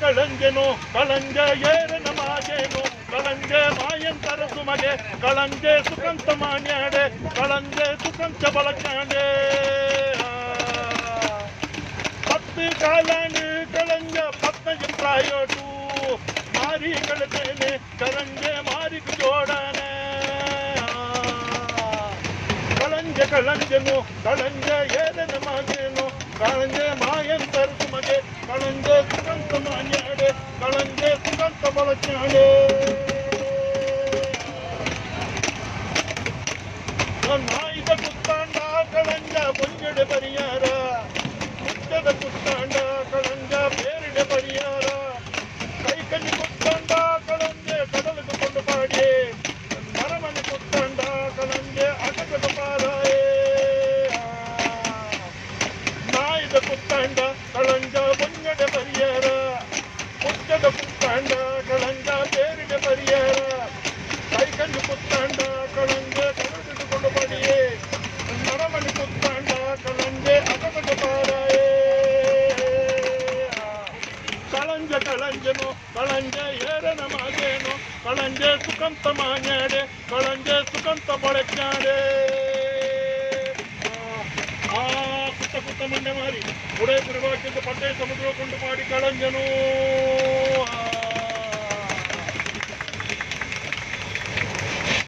ಕಳಂಜೆನು ಕಳಂಜ ಏರನ ಮಾಜೇನು ಕಳಂಜೆ ಮಾಯಂತರ ಸುಮಗೆ ಕಳಂಜೆ ಸುಖಂತ ಮಾನ್ಯಾಡೆ ಕಳಂಜೆ ಸುಖಂತ ಬಳಕಾಂಡೆ பத்து காலாண்டு கலஞ்ச பத்தஞ்சு பிராயோட்டு மாறி கழுத்தேனே கலஞ்ச மாறிக்கு ஜோடானே ಕಳಂಜ ಕಳಂಜನು ಕಳಂಜ ಏರನ ಮಾಜೇನು நாயுத புத்தாண்டா கலஞ்சா பொஞ்சடு பரியாரா முத்தத புத்தாண்டா கலஞ்சா பேரிட பரியாரா கை கஞ்சி புத்தாண்டா கலஞ்ச கடலுக்கு கொண்டு பாடி மரமணி புத்தாண்டா கலஞ்ச அகத்துக்கு பாராயே. நாயுத புத்தாண்டா கலஞ்சா பொஞ்சடு பரியாரா കളങ്ക കളഞ്ചനോ കളഞ്ച ഏരനമാകേനോ കളഞ്ച സുഖന്ത മാഞ്ഞാടെ കളഞ്ച സുഖന്ത പൊളയ്ക്കാടേ ആ കുത്ത കുത്ത മണ്ണെ മാറി ഉടേ കുരുവാക്കിന്റെ പട്ടേ സമുദ്രം കൊണ്ട് പാടി കളഞ്ഞനോ